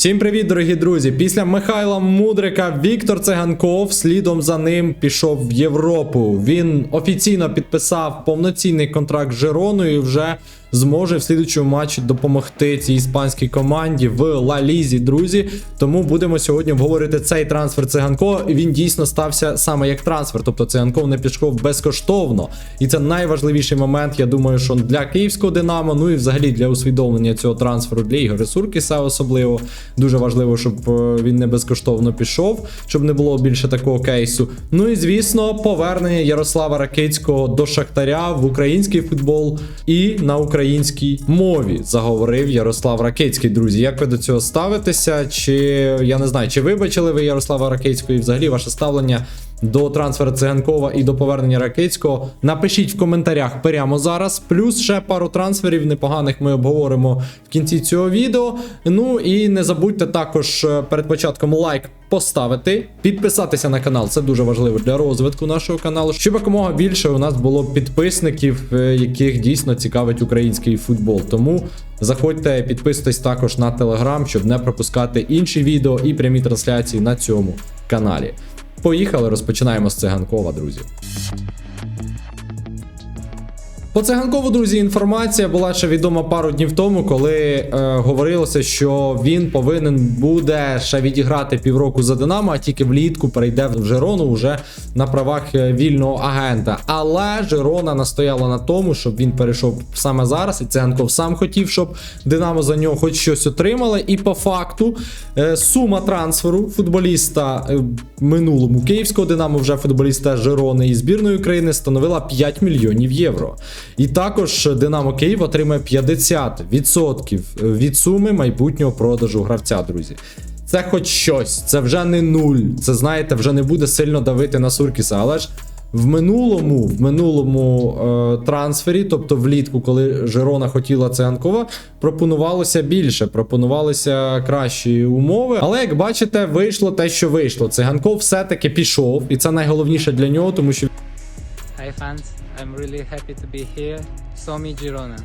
Всім привіт, дорогі друзі! Після Михайла Мудрика Віктор Циганков слідом за ним пішов в Європу. Він офіційно підписав повноцінний контракт з Жироною і вже зможе в слідучому матчі допомогти цій іспанській команді в Ла Лізі, друзі. Тому будемо сьогодні обговорити цей трансфер Циганкова. І Він дійсно стався саме як трансфер. Тобто Циганков не пішов безкоштовно. І це найважливіший момент, я думаю, що для київського Динамо, ну і взагалі для усвідомлення цього трансферу для Ігоря Суркіса особливо. Дуже важливо, щоб е, він не безкоштовно пішов, щоб не було більше такого кейсу. Ну і звісно, повернення Ярослава Ракицького до Шахтаря в український футбол і на українській мові заговорив Ярослав Ракецький. Друзі, як ви до цього ставитеся? Чи я не знаю, чи вибачили ви Ярослава Ракецького і взагалі ваше ставлення? До трансферу Циганкова і до повернення Ракицького. Напишіть в коментарях прямо зараз. Плюс ще пару трансферів непоганих ми обговоримо в кінці цього відео. Ну і не забудьте також е, перед початком лайк поставити, підписатися на канал. Це дуже важливо для розвитку нашого каналу. Щоб якомога більше у нас було підписників, е, яких дійсно цікавить український футбол. Тому заходьте, підписуйтесь також на телеграм, щоб не пропускати інші відео і прямі трансляції на цьому каналі. Поїхали, розпочинаємо з циганкова, друзі. По циганкову, друзі, інформація була ще відома пару днів тому, коли е, говорилося, що він повинен буде ще відіграти півроку за Динамо, а тільки влітку перейде в Жирону вже на правах е, вільного агента. Але Жирона настояла на тому, щоб він перейшов саме зараз. І Циганков сам хотів, щоб Динамо за нього хоч щось отримали. І по факту е, сума трансферу футболіста е, минулому київського Динамо, вже футболіста Жирони і збірної України становила 5 мільйонів євро. І також Динамо Київ отримає 50% від суми майбутнього продажу гравця, друзі. Це хоч щось, це вже не нуль. Це знаєте, вже не буде сильно давити на Суркіса. Але ж в минулому, в минулому е, трансфері, тобто влітку, коли Жирона хотіла Циганкова, пропонувалося більше, пропонувалися кращі умови. Але як бачите, вийшло те, що вийшло. Циганков все-таки пішов, і це найголовніше для нього, тому що Hi fans, I'm really happy to be here. Somi Girona.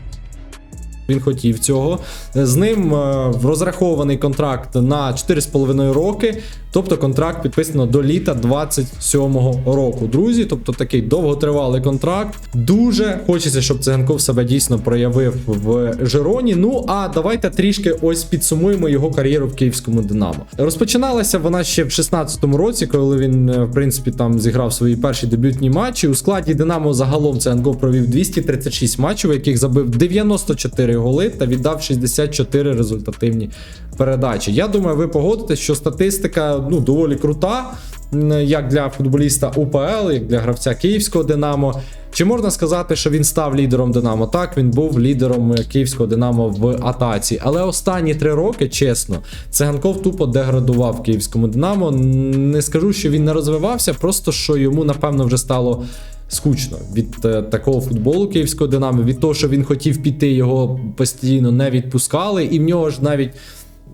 Він хотів цього. З ним е, розрахований контракт на 4,5 роки. Тобто контракт підписано до літа 27-го року. Друзі, тобто такий довготривалий контракт. Дуже хочеться, щоб циганков себе дійсно проявив в Жироні. Ну а давайте трішки ось підсумуємо його кар'єру в київському Динамо. Розпочиналася вона ще в 16-му році, коли він, е, в принципі, там зіграв свої перші дебютні матчі. У складі Динамо загалом циганков провів 236 матчів, яких забив 94 голи та віддав 64 результативні передачі. Я думаю, ви погодитесь, що статистика ну доволі крута, як для футболіста УПЛ, як для гравця київського Динамо. Чи можна сказати, що він став лідером Динамо? Так, він був лідером київського Динамо в атаці. Але останні три роки, чесно, циганков тупо деградував київському Динамо. Не скажу, що він не розвивався, просто що йому, напевно, вже стало. Скучно від е, такого футболу київського Динамо, від того, що він хотів піти, його постійно не відпускали, і в нього ж навіть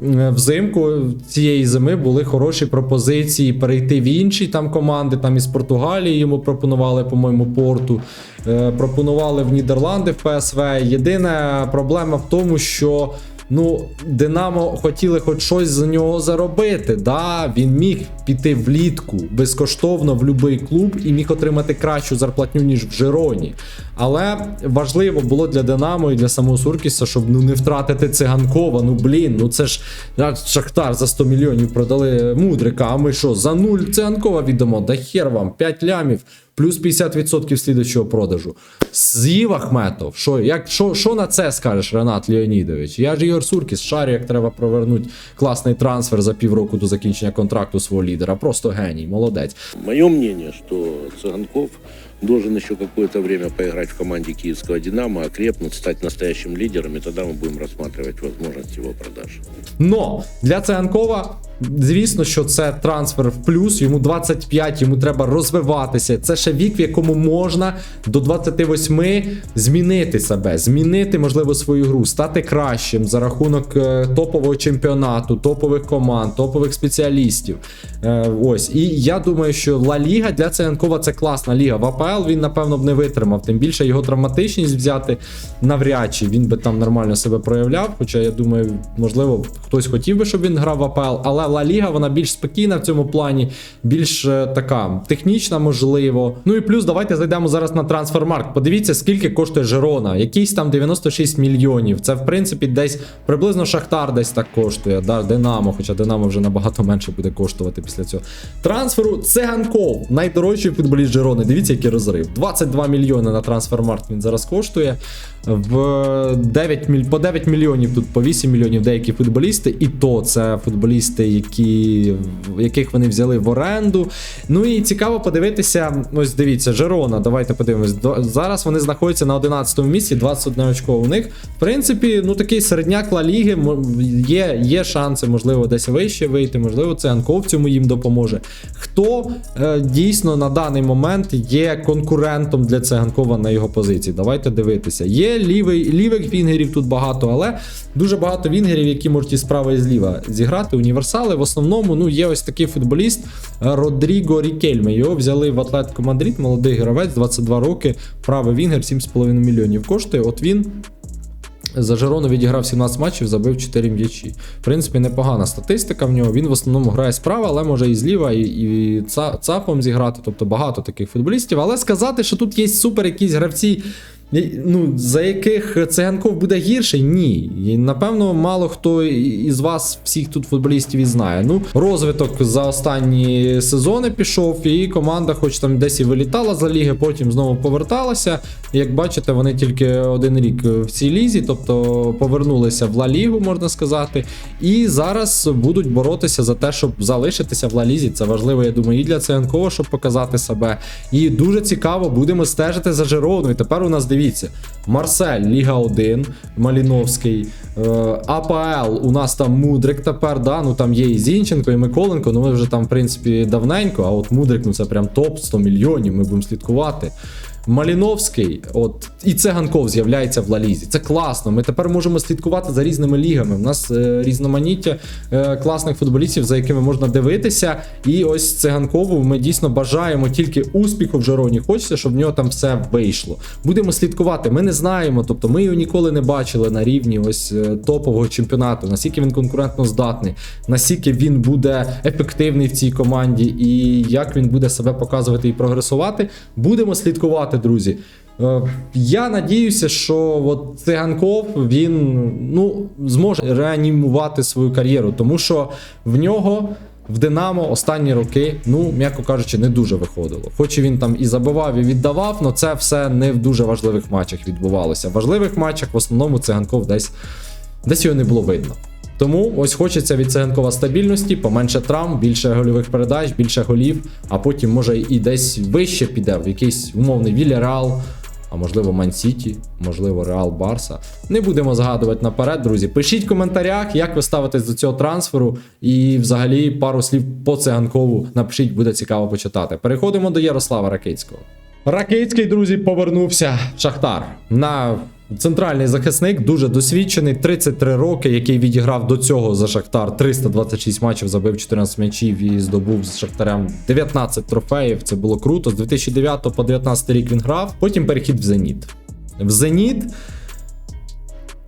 е, взимку цієї зими були хороші пропозиції перейти в інші там команди. Там із Португалії йому пропонували, по-моєму, порту. е, Пропонували в Нідерланди в ПСВ. Єдина проблема в тому, що. Ну, Динамо хотіли хоч щось за нього заробити. Да, він міг піти влітку безкоштовно в будь-який клуб і міг отримати кращу зарплатню, ніж в Жироні. Але важливо було для Динамо і для самого Суркіса, щоб ну не втратити циганкова. Ну блін, ну це ж Шахтар за 100 мільйонів продали мудрика. А ми що, за нуль циганкова віддамо? Да хер вам, 5 лямів. Плюс 50% слідучого продажу. З'їв Ахметов. Що, як, що, що на це скажеш, Ренат Леонідович? Я ж Ігор Суркіс, шарю, як треба провернути класний трансфер за півроку до закінчення контракту свого лідера. Просто геній, молодець. Мое мнение, что Цыганков должен еще какое-то время поиграть в команде киевского «Динамо», окрепнуть, стать настоящим лидером, и тогда мы будем рассматривать возможность его продажи. Но для Циганкова Звісно, що це трансфер в плюс, йому 25, йому треба розвиватися. Це ще вік, в якому можна до 28 змінити себе, змінити, можливо, свою гру, стати кращим за рахунок е, топового чемпіонату, топових команд, топових спеціалістів. Е, ось. І я думаю, що Ла Ліга для Циганкова це класна ліга. В АПЛ він, напевно, б не витримав. Тим більше його травматичність взяти навряд чи він би там нормально себе проявляв. Хоча я думаю, можливо, хтось хотів би, щоб він грав в АПЛ, але Ла Ліга вона більш спокійна в цьому плані, більш е, така технічна, можливо. Ну і плюс давайте зайдемо зараз на трансфермарк. Подивіться, скільки коштує Жерона. Якийсь там 96 мільйонів. Це в принципі десь приблизно Шахтар десь так коштує. Да, Динамо, хоча Динамо вже набагато менше буде коштувати після цього. Трансферу Циганков, найдорожчий футболіст Жерони. Дивіться, який розрив. 22 мільйони на трансфермарк він зараз коштує. В 9, міль- по 9 мільйонів тут по 8 мільйонів деякі футболісти, і то це футболісти, які, яких вони взяли в оренду. Ну і цікаво подивитися. Ось дивіться, Жерона, давайте подивимось. Зараз вони знаходяться на 11 місці, 21 очко у них. В принципі, ну такий середняк Ла Ліги, є, є шанси, можливо, десь вище вийти, можливо, це цьому їм допоможе. Хто е, дійсно на даний момент є конкурентом для Циганкова на його позиції? Давайте дивитися. Є лівий, лівих вінгерів тут багато, але дуже багато вінгерів, які можуть і справа і зліва зіграти. Універсали. В основному ну, є ось такий футболіст е, Родріго Рікельме. Його взяли в Атлетико Мадрид, молодий гравець, 22 роки, правий вінгер, 7,5 мільйонів коштує. От він. За Жерону відіграв 17 матчів, забив 4 м'ячі. В принципі, непогана статистика в нього. Він в основному грає справа, але може і зліва, і, і ца- цапом зіграти. Тобто багато таких футболістів. Але сказати, що тут є супер якісь гравці, ну, за яких циганков буде гірший, ні. І, напевно, мало хто із вас, всіх тут футболістів, і знає. Ну, розвиток за останні сезони пішов, і команда, хоч там десь і вилітала за ліги, потім знову поверталася. Як бачите, вони тільки один рік в цій лізі, тобто повернулися в Ла Лігу, можна сказати. І зараз будуть боротися за те, щоб залишитися в Ла Лізі. Це важливо, я думаю, і для Циганкова, щоб показати себе. І дуже цікаво, будемо стежити за Жерону. І тепер у нас дивіться: Марсель, Ліга 1, Маліновський, е, АПЛ. У нас там Мудрик тепер, да, ну там є і Зінченко, і Миколенко. Ну ми вже там, в принципі, давненько. А от Мудрик, ну це прям топ 100 мільйонів. Ми будемо слідкувати. Маліновський, от і Цеганков з'являється в Лалізі. Це класно. Ми тепер можемо слідкувати за різними лігами. У нас е, різноманіття е, класних футболістів, за якими можна дивитися. І ось Циганкову ми дійсно бажаємо тільки успіху в Жероні. Хочеться, щоб в нього там все вийшло. Будемо слідкувати. Ми не знаємо, тобто ми його ніколи не бачили на рівні ось е, топового чемпіонату. Наскільки він конкурентно здатний, наскільки він буде ефективний в цій команді, і як він буде себе показувати і прогресувати. Будемо слідкувати, друзі. Е, Я надіюся, що от Циганков він ну, зможе реанімувати свою кар'єру, тому що в нього. В Динамо останні роки, ну м'яко кажучи, не дуже виходило. Хоч він там і забивав, і віддавав, але це все не в дуже важливих матчах відбувалося. В важливих матчах в основному циганков десь, десь його не було видно. Тому ось хочеться від циганкова стабільності, поменше травм, більше гольових передач, більше голів, а потім може і десь вище піде в якийсь умовний Вільяреал, а можливо Ман-Сіті, можливо Реал Барса. Не будемо згадувати наперед, друзі. Пишіть в коментарях, як ви ставитесь до цього трансферу, і взагалі пару слів по циганкову напишіть, буде цікаво почитати. Переходимо до Ярослава Ракицького. Ракицький, друзі, повернувся в Шахтар на центральний захисник, дуже досвідчений, 33 роки, який відіграв до цього за Шахтар 326 матчів, забив 14 м'ячів і здобув з Шахтарем 19 трофеїв. Це було круто. З 2009 по 2019 рік він грав. Потім перехід в Зеніт. В Зеніт.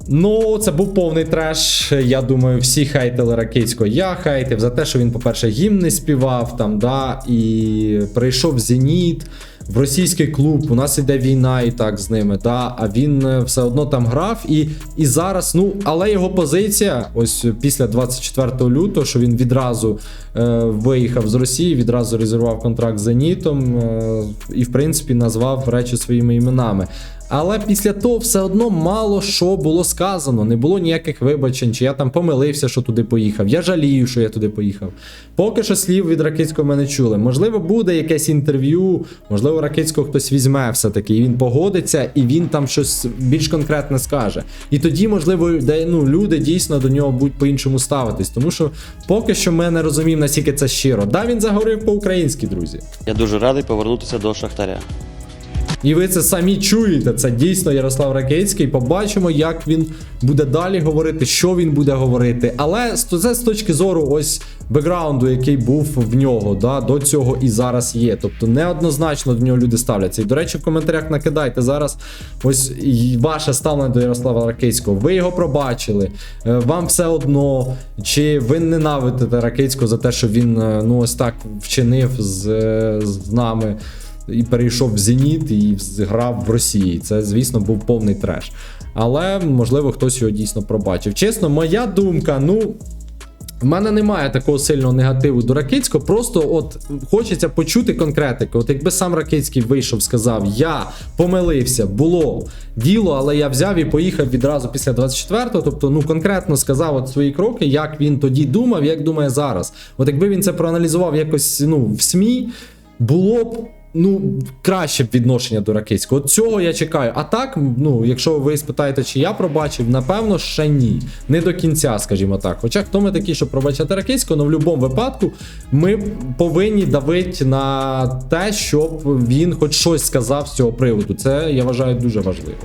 Ну, це був повний треш. Я думаю, всі хейтили Ракицького. Я хейтив за те, що він, по-перше, гімн не співав там, да, і прийшов Зеніт, в російський клуб. У нас іде війна і так з ними. Да, а він е, все одно там грав. І, і зараз, ну, але його позиція, ось після 24 лютого, що він відразу е, виїхав з Росії, відразу резервував контракт з Зенітом е, і, в принципі, назвав речі своїми іменами. Але після того все одно мало що було сказано, не було ніяких вибачень, чи я там помилився, що туди поїхав. Я жалію, що я туди поїхав. Поки що слів від Ракицького ми не чули. Можливо, буде якесь інтерв'ю, можливо, можливо, Ракицького хтось візьме все-таки, і він погодиться, і він там щось більш конкретне скаже. І тоді, можливо, де, ну, люди дійсно до нього будуть по-іншому ставитись. Тому що поки що ми не розуміємо, наскільки це щиро. Да, він заговорив по-українськи, друзі. Я дуже радий повернутися до Шахтаря. І ви це самі чуєте. Це дійсно Ярослав Ракецький. Побачимо, як він буде далі говорити, що він буде говорити. Але це з точки зору ось бекграунду, який був в нього, да, до цього і зараз є. Тобто неоднозначно до нього люди ставляться. І до речі, в коментарях накидайте зараз ось ваше ставлення до Ярослава Ракецького. Ви його пробачили, е, вам все одно, чи ви ненавидите Ракецького за те, що він е, ну ось так вчинив з, е, з нами і перейшов в Зеніт і грав в Росії. Це, звісно, був повний треш. Але можливо хтось його дійсно пробачив. Чесно, моя думка, ну. В мене немає такого сильного негативу до Ракицького, просто от хочеться почути конкретику. От якби сам Ракицький вийшов, сказав: Я помилився, було діло, але я взяв і поїхав відразу після 24-го. Тобто, ну конкретно сказав от свої кроки, як він тоді думав, як думає зараз. От якби він це проаналізував якось ну, в СМІ, було б. Ну, краще б відношення до Ракицького. От цього я чекаю. А так, ну, якщо ви спитаєте, чи я пробачив, напевно, ще ні. Не до кінця, скажімо так. Хоча хто ми такі, щоб пробачати Ракицького, але в будь-якому випадку ми повинні давити на те, щоб він хоч щось сказав з цього приводу. Це я вважаю дуже важливо.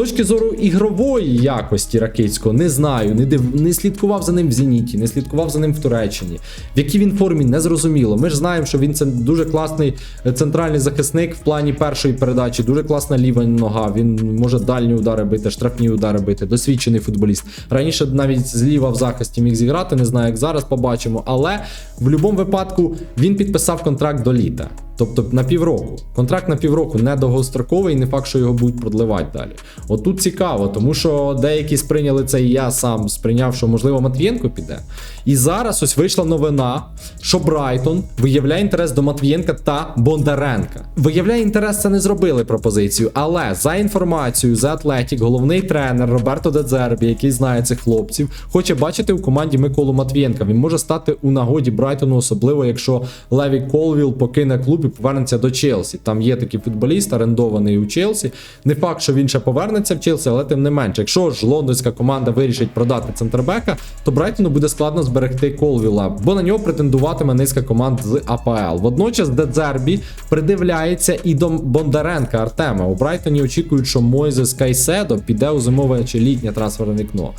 Точки зору ігрової якості Ракицького, не знаю, не див... не слідкував за ним в Зеніті, не слідкував за ним в Туреччині. В якій він формі не зрозуміло. Ми ж знаємо, що він це дуже класний е, центральний захисник в плані першої передачі, дуже класна ліва нога. Він може дальні удари бити, штрафні удари бити, досвідчений футболіст. Раніше навіть зліва в захисті міг зіграти, не знаю, як зараз побачимо. Але в будь-якому випадку він підписав контракт до літа. Тобто на півроку. Контракт на півроку не довгостроковий, не факт, що його будуть продливати далі. От тут цікаво, тому що деякі сприйняли це, і я сам сприйняв, що можливо Матвієнко піде. І зараз ось вийшла новина, що Брайтон виявляє інтерес до Матвієнка та Бондаренка. Виявляє інтерес, це не зробили пропозицію, але за інформацією за Атлетік, головний тренер Роберто Дедзербі, який знає цих хлопців, хоче бачити у команді Миколу Матвієнка. Він може стати у нагоді Брайтону, особливо якщо Леві Колвіл покине клуб повернеться до Челсі. Там є такий футболіст, орендований у Челсі. Не факт, що він ще повернеться в Челсі, але тим не менше, якщо ж лондонська команда вирішить продати центрбека, то Брайтону буде складно зберегти Колвіла, бо на нього претендуватиме низка команд з АПЛ. Водночас Дедзербі придивляється і до Бондаренка Артема. У Брайтоні очікують, що Мойзес Кайседо піде у зимове чи літнє трансферне вікно.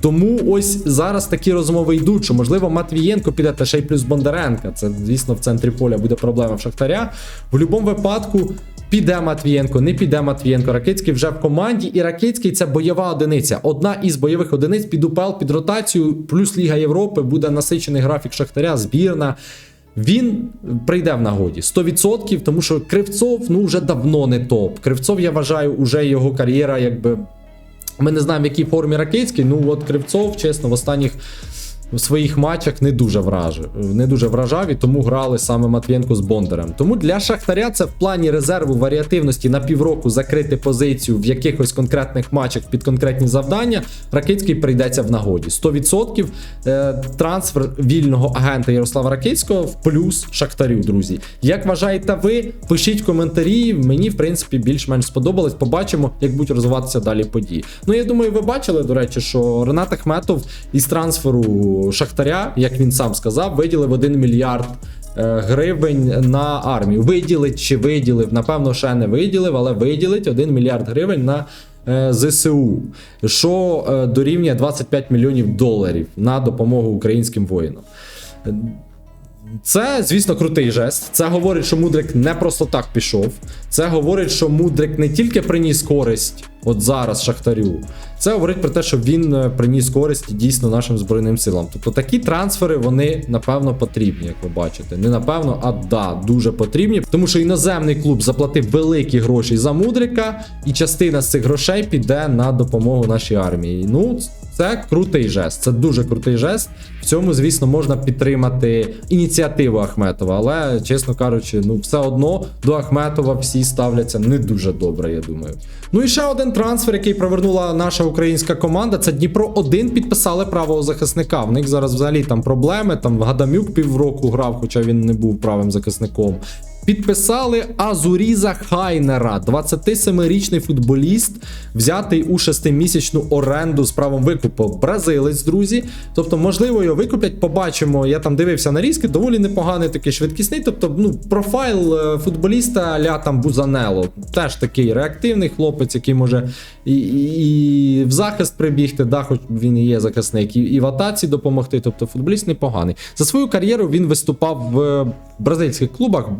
Тому ось зараз такі розмови йдуть, що можливо Матвієнко піде та ще й плюс Бондаренка. Це звісно в центрі поля буде проблема в Шахтаря. В будь-якому випадку. Піде Матвієнко, не піде Матвієнко. Ракицький вже в команді, і Ракицький це бойова одиниця. Одна із бойових одиниць під УПЛ, під ротацію, плюс Ліга Європи, буде насичений графік Шахтаря, збірна. Він прийде в нагоді 100%, тому що Кривцов ну вже давно не топ. Кривцов, я вважаю, уже його кар'єра, якби. Ми не знаємо, в якій формі Ракицький. Ну от Кривцов, чесно, в останніх в своїх матчах не дуже вражав, не дуже вражав, і тому грали саме Матвієнко з Бондарем. Тому для Шахтаря це в плані резерву варіативності на півроку закрити позицію в якихось конкретних матчах під конкретні завдання. Ракицький прийдеться в нагоді. 100% е, трансфер вільного агента Ярослава Ракицького в плюс Шахтарю, друзі. Як вважаєте ви? Пишіть коментарі. Мені, в принципі, більш-менш сподобалось. Побачимо, як будуть розвиватися далі події. Ну, я думаю, ви бачили, до речі, що Ренат Ахметов із трансферу Шахтаря, як він сам сказав, виділив 1 мільярд. е, Гривень на армію. Виділить чи виділив, напевно, ще не виділив, але виділить 1 мільярд гривень на е, ЗСУ, що е, дорівнює 25 мільйонів доларів на допомогу українським воїнам. Це, звісно, крутий жест. Це говорить, що Мудрик не просто так пішов. Це говорить, що Мудрик не тільки приніс користь от зараз Шахтарю. Це говорить про те, що він е, приніс користь дійсно нашим збройним силам. Тобто такі трансфери вони напевно потрібні, як ви бачите. Не напевно, а да, дуже потрібні. Тому що іноземний клуб заплатив великі гроші за Мудрика, і частина з цих грошей піде на допомогу нашій армії. Ну, це крутий жест, це дуже крутий жест. В цьому, звісно, можна підтримати ініціативу Ахметова, але, чесно кажучи, ну все одно до Ахметова всі ставляться не дуже добре, я думаю. Ну і ще один трансфер, який провернула наша українська команда, це Дніпро 1 підписали правого захисника. В них зараз взагалі там проблеми. Там Гадамюк півроку грав, хоча він не був правим захисником. Підписали Азуріза Хайнера, 27-річний футболіст, взятий у 6-місячну оренду з правом викупу. Бразилець, друзі. Тобто, можливо, його викуплять. Побачимо. Я там дивився на різки, доволі непоганий, такий швидкісний. Тобто, ну, профайл е, футболіста ля там Бузанело. Теж такий реактивний хлопець, який може і, і, і в захист прибігти, да, хоч він і є захисник, і, і в атаці допомогти. Тобто футболіст непоганий. За свою кар'єру він виступав в бразильських клубах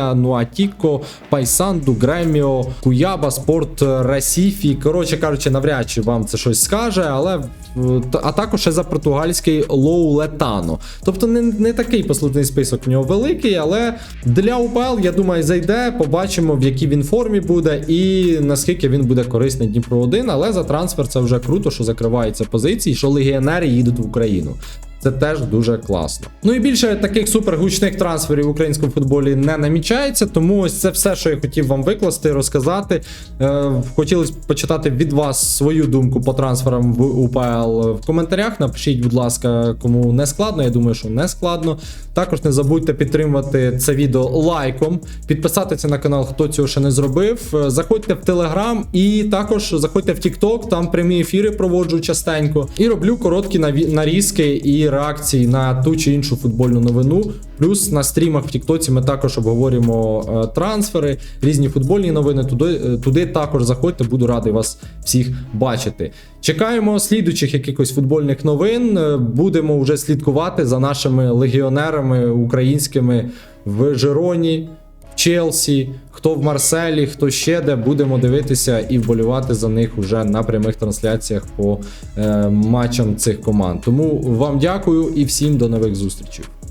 Байя, Нуатіко, Пайсанду, Греміо, Куяба, Спорт Ресіфі. Коротше кажучи, навряд чи вам це щось скаже, але е, а також ще за португальський Лоу Летано. Тобто не, не такий послужний список в нього великий, але для УПЛ, я думаю, зайде. Побачимо, в якій він формі буде і наскільки він буде корисний Дніпро 1 Але за трансфер це вже круто, що закриваються позиції, що легіонери їдуть в Україну. Це теж дуже класно. Ну і більше таких супергучних трансферів в українському футболі не намічається. Тому ось це все, що я хотів вам викласти, розказати. Е, хотілося б почитати від вас свою думку по трансферам в УПЛ в коментарях. Напишіть, будь ласка, кому не складно. Я думаю, що не складно. Також не забудьте підтримувати це відео лайком, підписатися на канал, хто цього ще не зробив. Е, Заходьте в Телеграм і також заходьте в TikTok, там прямі ефіри проводжу частенько. І роблю короткі нарізки і реакції на ту чи іншу футбольну новину. Плюс на стрімах в Тіктоці ми також обговорюємо е, трансфери, різні футбольні новини. Туди, е, туди також заходьте, буду радий вас всіх бачити. Чекаємо слідучих якихось футбольних новин. Е, Будемо вже слідкувати за нашими легіонерами українськими в Жироні. Челсі, хто в Марселі, хто ще де, будемо дивитися і вболівати за них уже на прямих трансляціях по е, матчам цих команд. Тому вам дякую і всім до нових зустрічей.